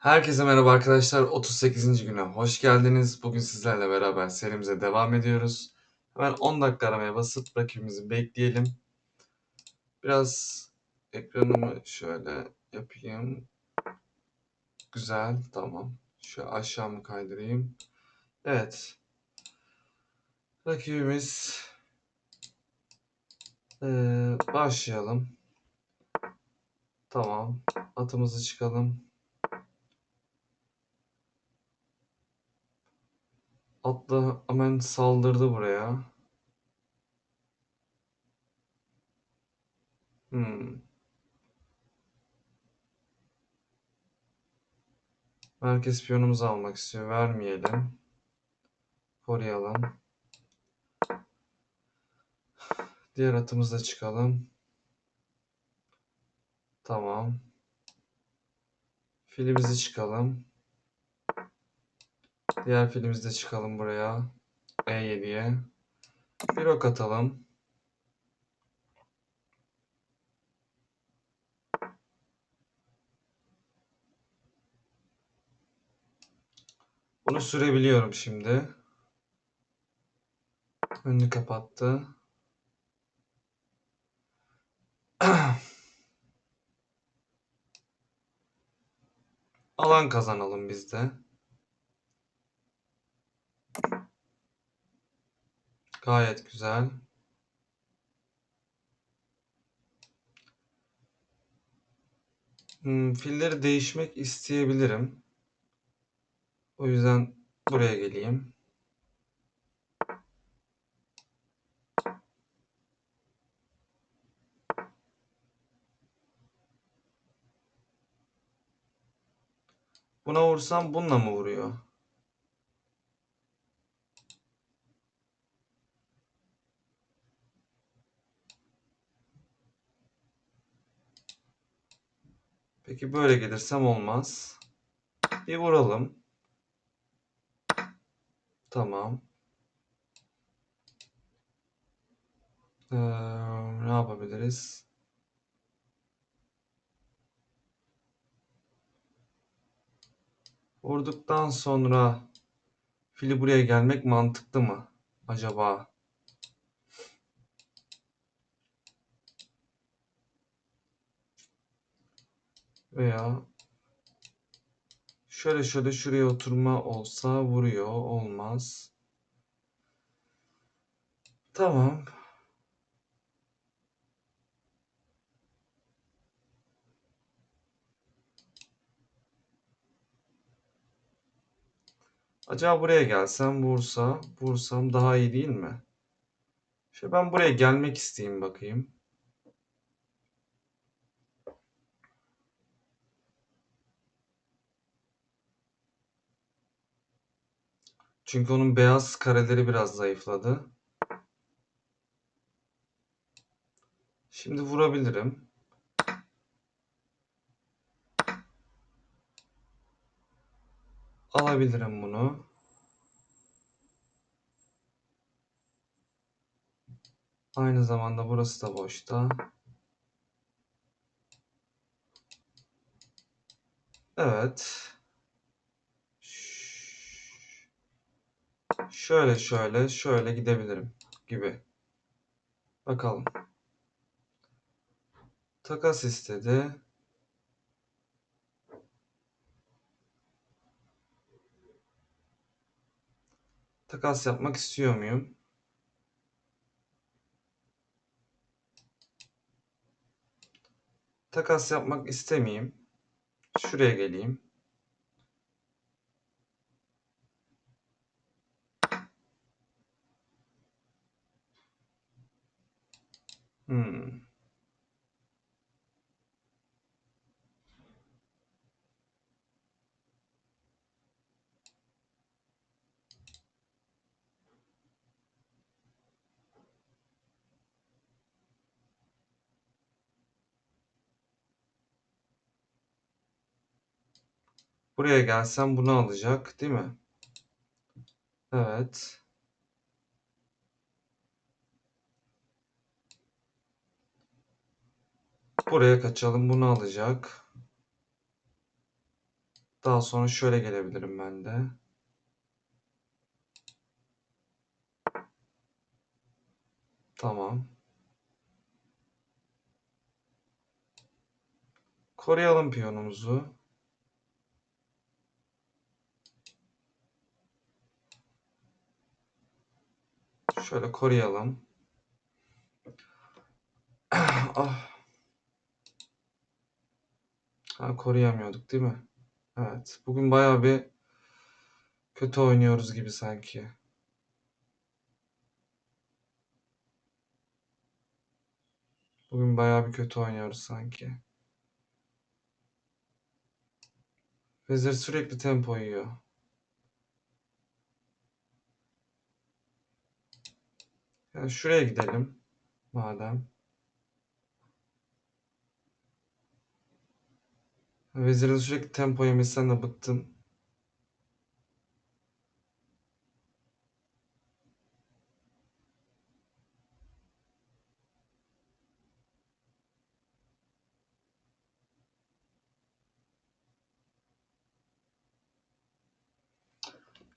Herkese merhaba arkadaşlar. 38. güne hoş geldiniz. Bugün sizlerle beraber serimize devam ediyoruz. Hemen 10 dakika aramaya basıp rakibimizi bekleyelim. Biraz ekranımı şöyle yapayım. Güzel, tamam. Şu aşağımı kaydırayım. Evet. Rakibimiz ee, başlayalım. Tamam. Atımızı çıkalım. Atla hemen saldırdı buraya. Hmm. Merkez piyonumuzu almak istiyor. Vermeyelim. Koruyalım. Diğer atımızla çıkalım. Tamam. Filimizi çıkalım. Diğer filimizi de çıkalım buraya. E7'ye. Bir ok atalım. Bunu sürebiliyorum şimdi. Önünü kapattı. Alan kazanalım biz de. Gayet güzel. Hmm, filleri değişmek isteyebilirim. O yüzden buraya geleyim. Buna vursam bununla mı vuruyor? Peki böyle gelirsem olmaz. Bir vuralım. Tamam. Ee, ne yapabiliriz? Vurduktan sonra fili buraya gelmek mantıklı mı acaba? Veya şöyle şöyle şuraya oturma olsa vuruyor. Olmaz. Tamam. Acaba buraya gelsem vursa, vursam daha iyi değil mi? Şöyle ben buraya gelmek isteyeyim bakayım. Çünkü onun beyaz kareleri biraz zayıfladı. Şimdi vurabilirim. Alabilirim bunu. Aynı zamanda burası da boşta. Evet. Şöyle şöyle şöyle gidebilirim gibi. Bakalım. Takas istedi. Takas yapmak istiyor muyum? Takas yapmak istemeyeyim. Şuraya geleyim. Hmm. Buraya gelsem bunu alacak, değil mi? Evet. Buraya kaçalım, bunu alacak. Daha sonra şöyle gelebilirim ben de. Tamam. Koruyalım piyonumuzu. Şöyle koruyalım. ah. Ha, koruyamıyorduk değil mi? Evet. Bugün bayağı bir kötü oynuyoruz gibi sanki. Bugün bayağı bir kötü oynuyoruz sanki. Vezir sürekli tempo yiyor. Yani şuraya gidelim. Madem. Vezirin sürekli tempo yemesinden de bıktım.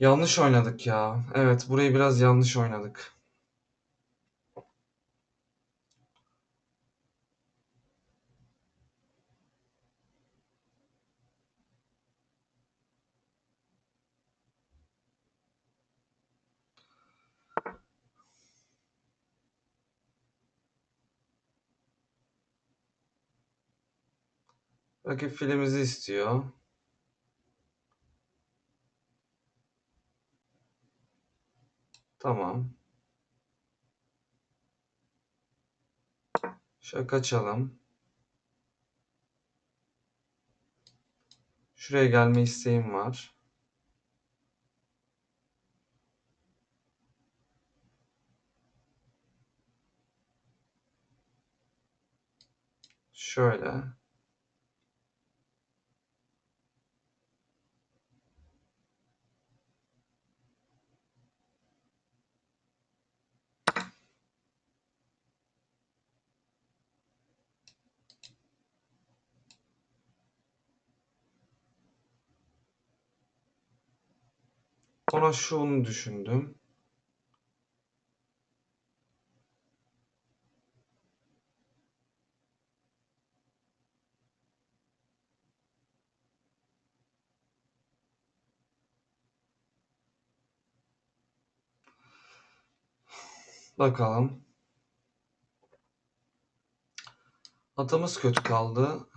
Yanlış oynadık ya. Evet, burayı biraz yanlış oynadık. Rakip filimizi istiyor. Tamam. Şöyle kaçalım. Şuraya gelme isteğim var. Şöyle. Ona şunu düşündüm. Bakalım. Atımız kötü kaldı.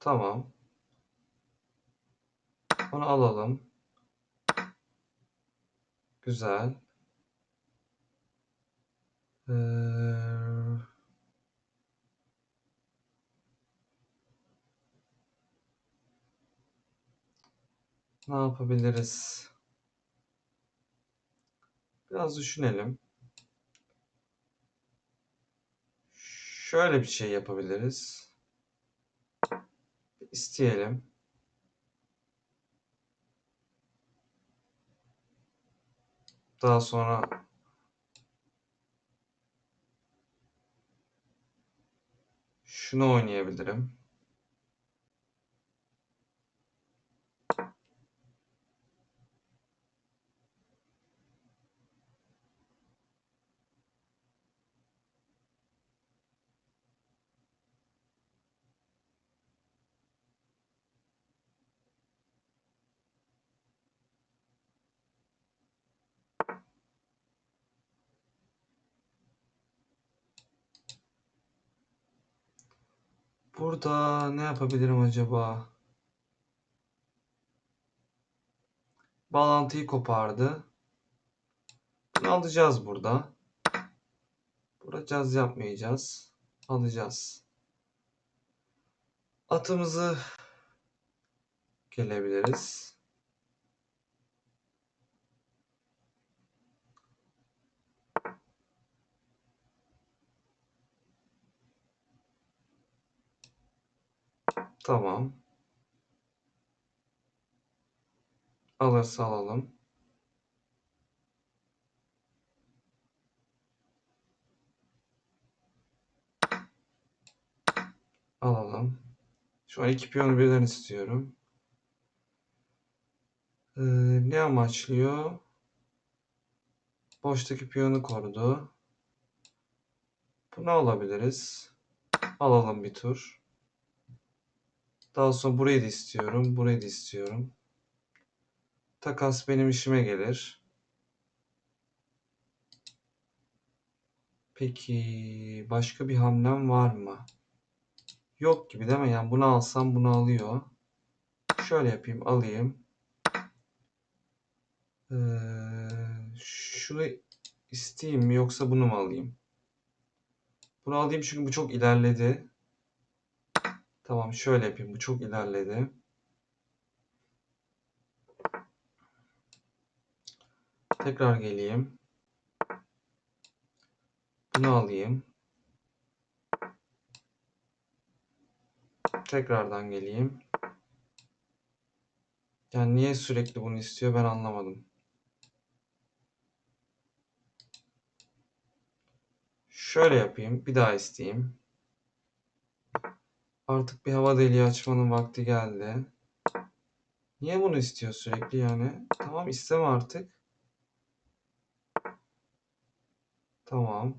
Tamam. Onu alalım. Güzel. Ee, ne yapabiliriz? Biraz düşünelim. Şöyle bir şey yapabiliriz. İsteyelim. Daha sonra şunu oynayabilirim. Burada ne yapabilirim acaba? Bağlantıyı kopardı. Bunu alacağız burada. Burada yapmayacağız. Alacağız. Atımızı gelebiliriz. Tamam. Alırsa alalım. Alalım. Şu an iki piyonu birden istiyorum. Ee, ne amaçlıyor? Boştaki piyonu korudu. Bunu alabiliriz. Alalım bir tur. Daha sonra burayı da istiyorum. Burayı da istiyorum. Takas benim işime gelir. Peki başka bir hamlem var mı? Yok gibi değil mi? Yani bunu alsam bunu alıyor. Şöyle yapayım alayım. Ee, şunu isteyeyim mi yoksa bunu mu alayım? Bunu alayım çünkü bu çok ilerledi. Tamam şöyle yapayım. Bu çok ilerledi. Tekrar geleyim. Bunu alayım. Tekrardan geleyim. Yani niye sürekli bunu istiyor ben anlamadım. Şöyle yapayım. Bir daha isteyeyim. Artık bir hava deliği açmanın vakti geldi. Niye bunu istiyor sürekli yani? Tamam isteme artık. Tamam.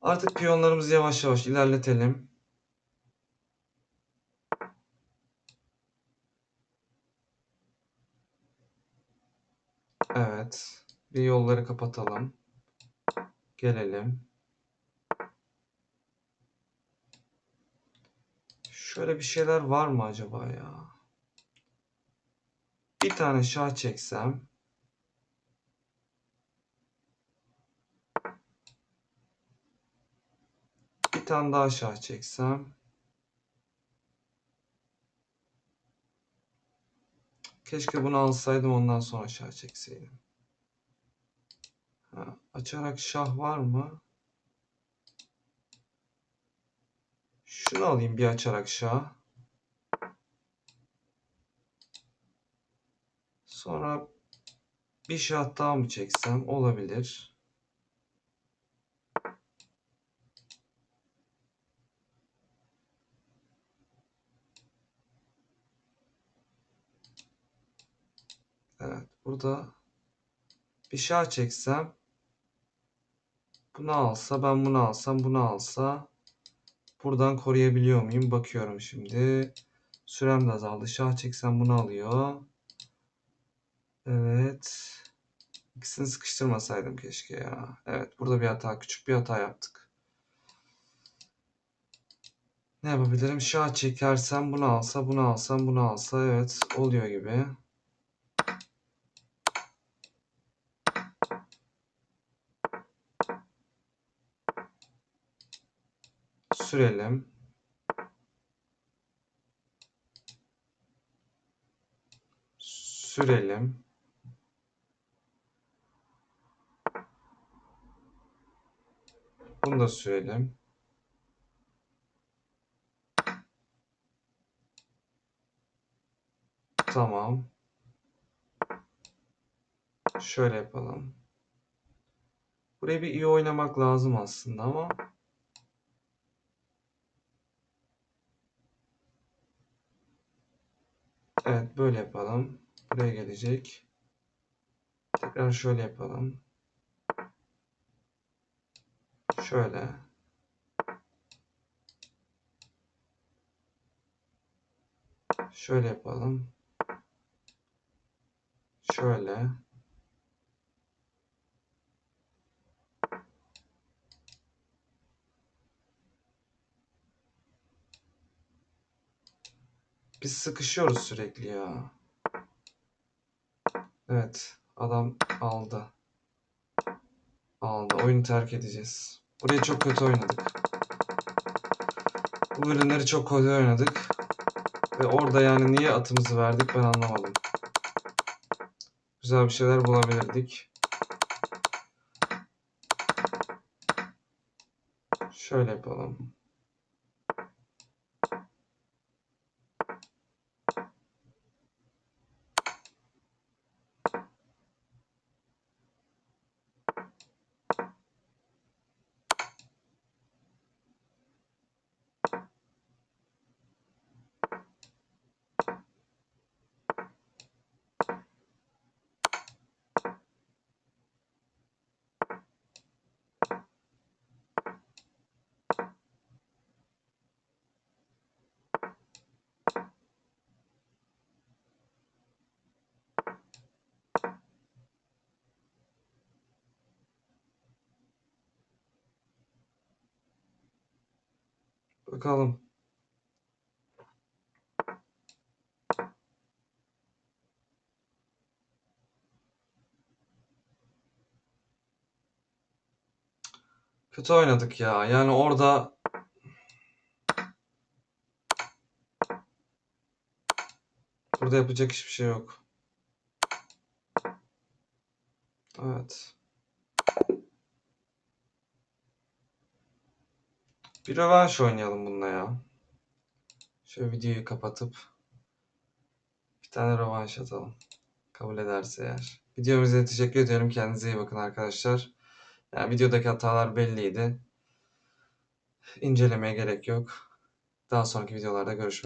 Artık piyonlarımızı yavaş yavaş ilerletelim. Evet. Bir yolları kapatalım. Gelelim. Şöyle bir şeyler var mı acaba ya? Bir tane şah çeksem. Bir tane daha şah çeksem. Keşke bunu alsaydım ondan sonra şah çekseydim. Ha, açarak şah var mı? Şunu alayım bir açarak şah. Sonra bir şah daha mı çeksem olabilir. Evet burada bir şah çeksem bunu alsa ben bunu alsam bunu alsa buradan koruyabiliyor muyum bakıyorum şimdi. Sürem de azaldı. Şah çeksem bunu alıyor. Evet. İkisini sıkıştırmasaydım keşke ya. Evet burada bir hata küçük bir hata yaptık. Ne yapabilirim? Şah çekersem bunu alsa bunu alsam bunu alsa evet oluyor gibi. Sürelim. Sürelim. Bunu da sürelim. Tamam. Şöyle yapalım. Burayı bir iyi oynamak lazım aslında ama Evet böyle yapalım. Buraya gelecek. Tekrar şöyle yapalım. Şöyle. Şöyle yapalım. Şöyle. Biz sıkışıyoruz sürekli ya. Evet. Adam aldı. Aldı. Oyunu terk edeceğiz. Burayı çok kötü oynadık. Bu ürünleri çok kötü oynadık. Ve orada yani niye atımızı verdik ben anlamadım. Güzel bir şeyler bulabilirdik. Şöyle yapalım. Bakalım. Kötü oynadık ya. Yani orada burada yapacak hiçbir şey yok. Evet. Bir rövanş oynayalım bununla ya. Şöyle videoyu kapatıp bir tane rövanş atalım. Kabul ederse eğer. Videomuza teşekkür ediyorum. Kendinize iyi bakın arkadaşlar. Yani videodaki hatalar belliydi. İncelemeye gerek yok. Daha sonraki videolarda görüşmek